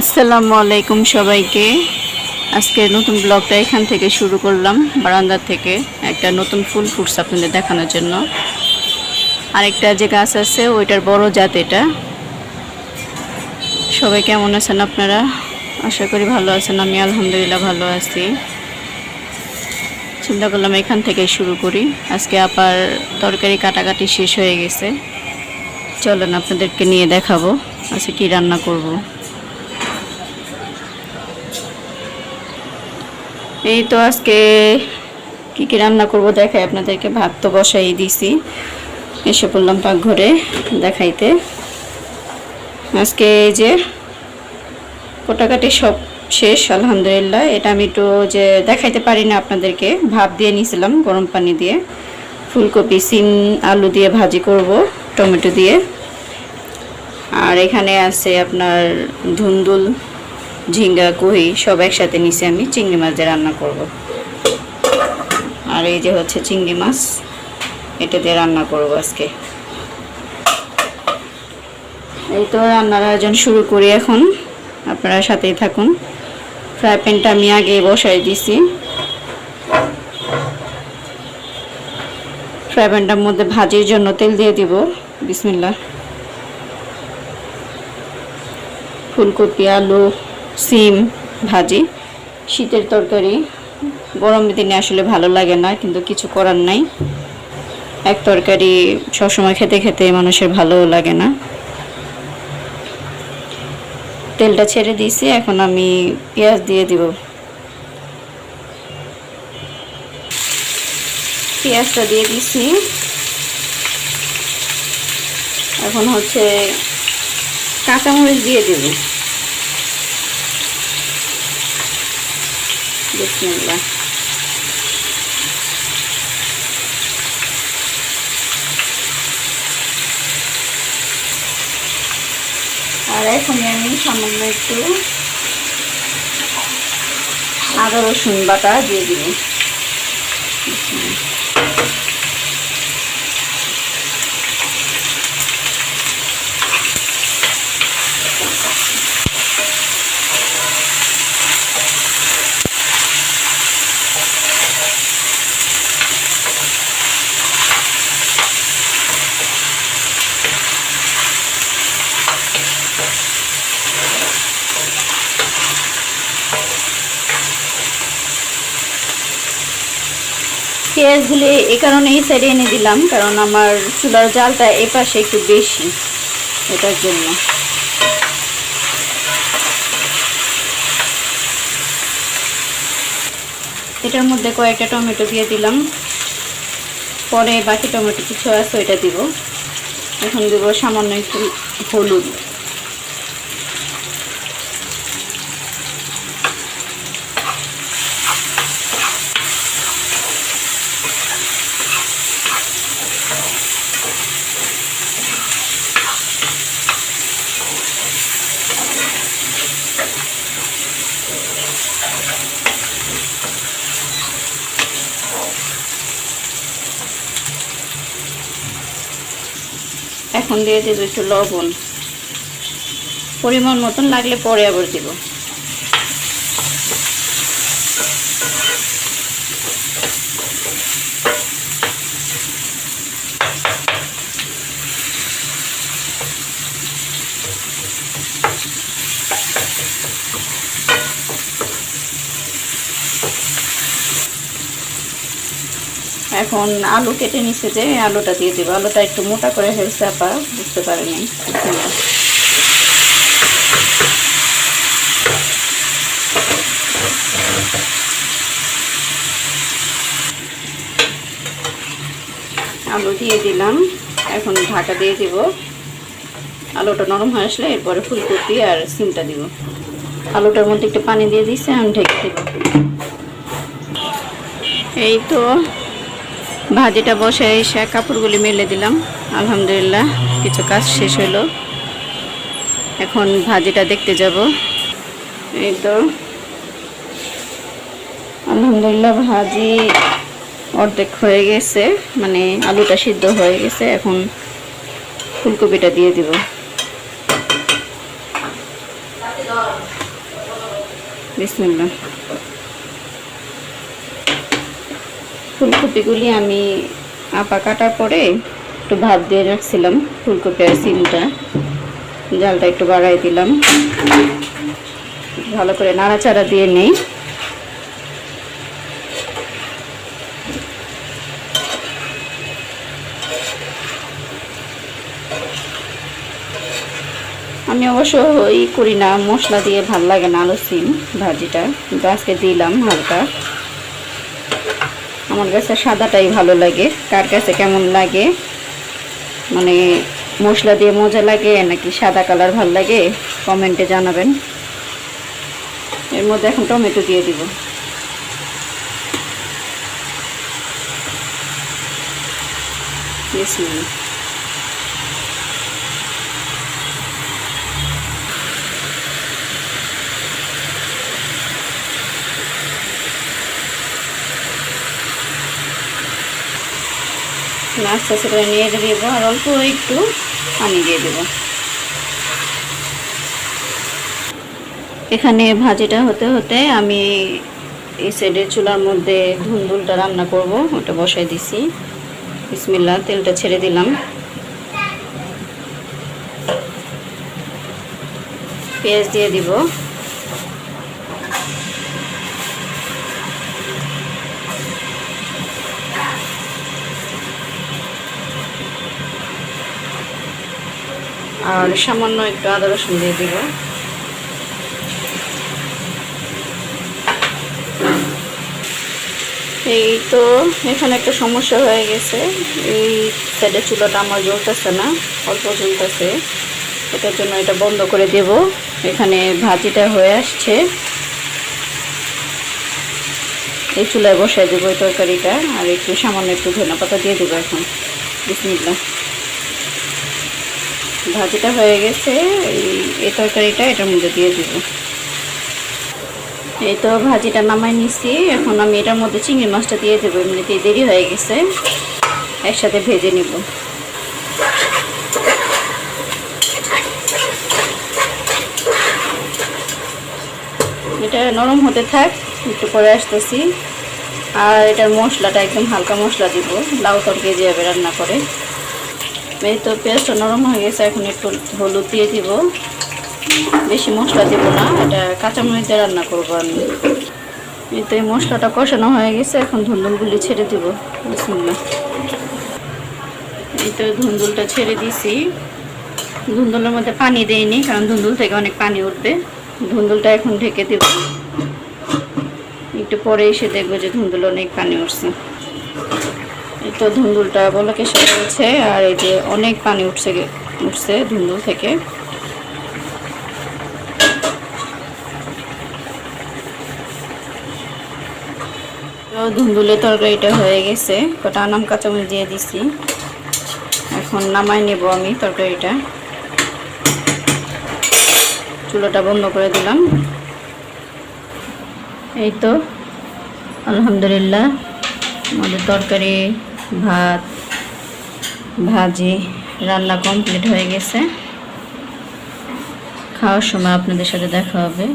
আসসালামু আলাইকুম সবাইকে। আজকে নতুন ব্লগটা এখান থেকে শুরু করলাম, বারান্দা থেকে একটা নতুন ফুল ফুটছে আপনাদের দেখানোর জন্য। আরেকটা যে গাছ আছে, ওইটার বড় জাত এটা। সবাই কেমন আছেন আপনারা? আশা করি ভালো আছেন, আমি আলহামদুলিল্লাহ ভালো আছি। চিন্তা করলাম এখান থেকে শুরু করি। আজকে আবার তরকারি কাটাকাটি শেষ হয়ে গেছে। চলেন আপনাদেরকে নিয়ে দেখাবো, আজকে কি রান্না করব। এই তো আজকে কি কি রান্না করব দেখাই আপনাদেরকে। ভাত তো বসাই দিছি। এসে পড়লাম পাকঘরে দেখাইতে। আজকে এই যে কোটাকাটি সব শেষ, আলহামদুলিল্লাহ। এটা আমি একটু যে দেখাইতে পারি না আপনাদেরকে। ভাপ দিয়ে নিয়েছিলাম গরম পানি দিয়ে। ফুলকপি, সিম, আলু দিয়ে ভাজি করব, টমেটো দিয়ে। আর এখানে আছে আপনার ধুন্দুল। ঝিঙ্গা, কুহি সব একসাথে নিচে আমি চিংড়ি মাছ দিয়ে রান্না করব। আর এই যে হচ্ছে চিংড়ি মাছ, এটা দিয়ে রান্না করব আজকে। এই তো রান্নার আয়োজন শুরু করি এখন, আপনারা সাথেই থাকুন। ফ্রাই প্যানটা আমি আগে বসাই দিছি। ফ্রাই প্যানটার মধ্যে ভাজির জন্য তেল দিয়ে দিব। বিসমিল্লা ফুলকপি, আলু সিম, ভাজি, শীতের তরকারি। গরমের দিনে আসলে ভালো লাগে না, কিন্তু কিছু করার নাই। এক তরকারি সবসময় খেতে খেতে মানুষের ভালোও লাগে না। তেলটা ছেড়ে দিয়েছি, এখন আমি পেঁয়াজ দিয়ে দিব। পেঁয়াজটা দিয়ে দিছি। এখন হচ্ছে কাঁচামরিচ দিয়ে দেব। বিসমিল্লাহ আর এখন আমি সামান্য একটু আদা রসুন বাটা দিয়ে দিব। পেঁয়াজগুলি এই কারণে এই সাইডে এনে দিলাম, কারণ আমার চুলার জালটা এ পাশে একটু বেশি, এটার জন্য। এটার মধ্যে কয়েকটা টমেটো দিয়ে দিলাম। পরে বাকি টমেটো কিছু আছে, ওইটা দিব। এখন দিব সামান্য একটু হলুদ। এখন দিয়ে দেবো একটু লবণ। পরিমাণ মতন লাগলে পরে আবার দিব। এখন আলু কেটে নিচ্ছে যে, আলুটা দিয়ে দেবো। আলুটা একটু মোটা করে ফেলছে আপা, বুঝতে পারেনি। আলু দিয়ে দিলাম। এখন ঢাকা দিয়ে দিব। আলুটা নরম হয়ে আসলে এরপরে ফুলকপি আর সিমটা দিব। আলুটার মধ্যে একটু পানি দিয়ে দিচ্ছে আমি ঢেকে দেব। এই তো ভাজিটা বসে এসে কাপড়গুলি মেলে দিলাম। আলহামদুলিল্লাহ, কিছু কাজ শেষ হলো। এখন ভাজিটা দেখতে যাব। এই তো। আলহামদুলিল্লাহ, ভাজি অর্ধেক হয়ে গেছে। মানে আলুটা সিদ্ধ হয়ে গেছে। এখন ফুলকপিটা দিয়ে দিব। বিসমিল্লাহ। ফুলকপিগুলি আমি আপা কাটার পরে একটু ভাত দিয়ে রাখছিলাম, ফুলকপি আর সিমটা। জালটা একটু বাড়াই দিলাম। ভালো করে নাড়াচাড়া দিয়ে নেই। আমি অবশ্য ই করি না, মশলা দিয়ে ভালো লাগে না আলু সিম ভাজিটা। কিন্তু আজকে দিলাম হালকা। আমার কাছে সাদাটাই ভালো লাগে। কার কাছে কেমন লাগে? মানে মশলা দিয়ে মজা লাগে নাকি সাদা কালার ভালো লাগে? কমেন্টে জানাবেন। এর মধ্যে এখন টমেটো দিয়ে দিব। বিসমিল্লাহ আস্তে আস্তে করে নিয়ে দেব, আর অল্প একটু পানি দিয়ে দেব। এখানে ভাজিটা হতে হতে আমি এই সাইডের চুলার মধ্যে ধুন্দুলটা রান্না করব, ওটা বসাই দিছি। বিসমিল্লা তেলটা ছেড়ে দিলাম। পেঁয়াজ দিয়ে দিব। আর সামান্য একটু আদা রসুন দিয়ে দিব। এই তো, এখানে একটা সমস্যা হয়ে গেছে। এই সাইডের চুলাটা আমার জ্বলতেছে না, অল্প জ্বলতেছে। এটার জন্য এটা বন্ধ করে দেব। এখানে ভাজিটা হয়ে আসছে। এই চুলায় বসাই দেবো এই তরকারিটা, আর একটু সামান্য একটু ধনে পাতা দিয়ে দেবো এখন। বিসমিল্লা ভাজিটা হয়ে গেছে, এই তরকারিটা এটার মধ্যে দিয়ে দিব। এই তো ভাজিটা নামাই নিছি, এখন আমি এটার মধ্যে চিংড়ি মাছটা দিয়ে দেবো, এমনিতে দেরি হয়ে গেছে, একসাথে ভেজে নিব। এটা নরম হতে থাক, একটু পরে আসতেছি। আর এটার মশলাটা একদম হালকা মশলা দিব, লাউ তরকারি যাবে রান্না করে। এই তো পেঁয়াজটা নরম হয়ে গেছে, এখন একটু হলুদ দিয়ে দিব। বেশি মশলা দিব না, এটা কাঁচামরিচ দিয়ে রান্না করব আমি। এই তো এই মশলাটা কষানো হয়ে গেছে, এখন ধুন্দুলগুলি ছেড়ে দিব। বিসমিল্লা এই তো ধুন্দুলটা ছেড়ে দিছি। ধুন্দুলের মধ্যে পানি দেয়নি কারণ ধুন্দুল থেকে অনেক পানি উঠবে। ধুন্দুলটা এখন ঢেকে দেব। একটু পরে এসে দেখব যে ধুন্দুল অনেক পানি উঠছে। তো ধুন্দুলটা বলকে সেরে গেছে আর এই যে অনেক পানি উঠছে উঠছে ধুন্দুল থেকে। ধুন্দুলের তরকারিটা হয়ে গেছে, কটা আনাম কাঁচামরিচ দিয়ে দিছি। এখন নামাই নেব আমি তরকারিটা। চুলোটা বন্ধ করে দিলাম। এই তো, আলহামদুলিল্লাহ, আমাদের তরকারি ভাত, ভাজি, রান্না কমপ্লিট হয়ে গেছে। খাওয়ার সময় আপনাদের সাথে দেখা হবে।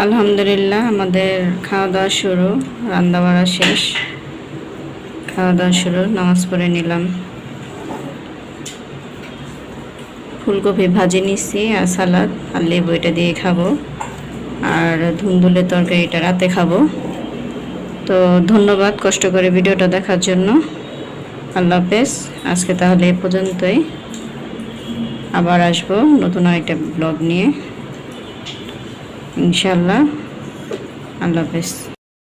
আলহামদুলিল্লাহ, আমাদের খাওয়া দাওয়া শুরু রান্না বাড়া শেষ। খাওয়া দাওয়া শুরু, নামাজ পড়ে নিলাম। ফুলকপি ভাজি নিচ্ছি আর সালাদ আর লেবু এটা দিয়ে খাব। আর ধুন্দুলের তরকারিটা রাতে খাব। তো ধন্যবাদ কষ্ট করে ভিডিওটা দেখার জন্য। আল্লাহ হাফেজ। আজকে তাহলে এ পর্যন্তই। আবার আসব নতুন আরেকটা ব্লগ নিয়ে। ইনশাল্লাহ আল্লাহ হাফেজ।